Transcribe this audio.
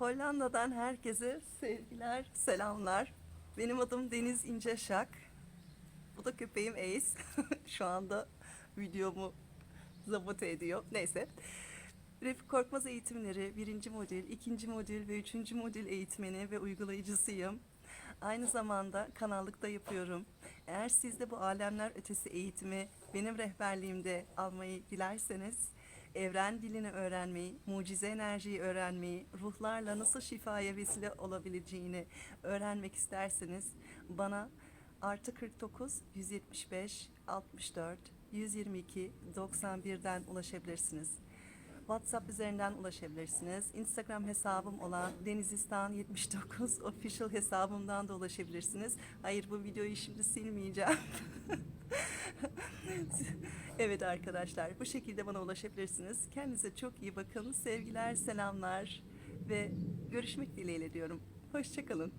Hollanda'dan herkese sevgiler, selamlar. Benim adım Deniz İnceşak. Bu da köpeğim Ace. Şu anda videomu sabote ediyor. Neyse. Refik Korkmaz eğitimleri birinci modül, ikinci modül ve üçüncü modül eğitmeni ve uygulayıcısıyım. Aynı zamanda kanallıkta yapıyorum. Eğer siz de bu alemler ötesi eğitimi benim rehberliğimde almayı dilerseniz evren dilini öğrenmeyi, mucize enerjiyi öğrenmeyi, ruhlarla nasıl şifaya vesile olabileceğini öğrenmek isterseniz bana artı 49 175 64 122 91'den ulaşabilirsiniz. WhatsApp üzerinden ulaşabilirsiniz. Instagram hesabım olan denizistan79 official hesabımdan da ulaşabilirsiniz. Hayır bu videoyu şimdi silmeyeceğim. evet arkadaşlar bu şekilde bana ulaşabilirsiniz. Kendinize çok iyi bakın. Sevgiler, selamlar ve görüşmek dileğiyle diyorum. Hoşçakalın.